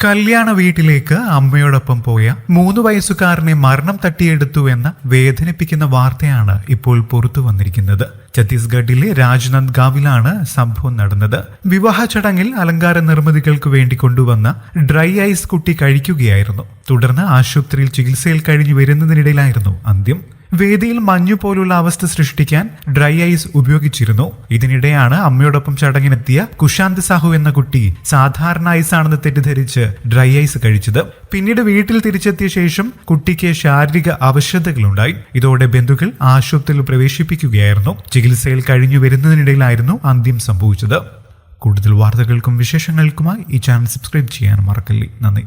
കല്യാണ വീട്ടിലേക്ക് അമ്മയോടൊപ്പം പോയ മൂന്ന് വയസ്സുകാരനെ മരണം തട്ടിയെടുത്തു എന്ന വേദനിപ്പിക്കുന്ന വാർത്തയാണ് ഇപ്പോൾ പുറത്തു വന്നിരിക്കുന്നത്. ഛത്തീസ്ഗഡിലെ രാജ്നന്ദ് ഗാവിലാണ് സംഭവം നടന്നത്. വിവാഹ ചടങ്ങിൽ അലങ്കാര നിർമ്മിതികൾക്ക് വേണ്ടി കൊണ്ടുവന്ന ഡ്രൈ ഐസ് കുട്ടി കഴിക്കുകയായിരുന്നു. തുടർന്ന് ആശുപത്രിയിൽ ചികിത്സയിൽ കഴിഞ്ഞു വരുന്നതിനിടയിലായിരുന്നു അന്ത്യം. വേദിയിൽ മഞ്ഞു പോലുള്ള അവസ്ഥ സൃഷ്ടിക്കാൻ ഡ്രൈ ഐസ് ഉപയോഗിച്ചിരുന്നു. ഇതിനിടെയാണ് അമ്മയോടൊപ്പം ചടങ്ങിനെത്തിയ കുശാന്ത് സാഹു എന്ന കുട്ടി സാധാരണ ഐസ് ആണെന്ന് തെറ്റിദ്ധരിച്ച് ഡ്രൈ ഐസ് കഴിച്ചത്. പിന്നീട് വീട്ടിൽ തിരിച്ചെത്തിയ ശേഷം കുട്ടിക്ക് ശാരീരിക അവശതകളുണ്ടായി. ഇതോടെ ബന്ധുക്കൾ ആശുപത്രിയിൽ പ്രവേശിപ്പിക്കുകയായിരുന്നു. ചികിത്സയിൽ കഴിഞ്ഞു വരുന്നതിനിടയിലായിരുന്നു അന്ത്യം സംഭവിച്ചത്. കൂടുതൽ വാർത്തകൾക്കും വിശേഷങ്ങൾക്കുമായി ഈ ചാനൽ സബ്സ്ക്രൈബ് ചെയ്യാൻ മറക്കല്ലേ. നന്ദി.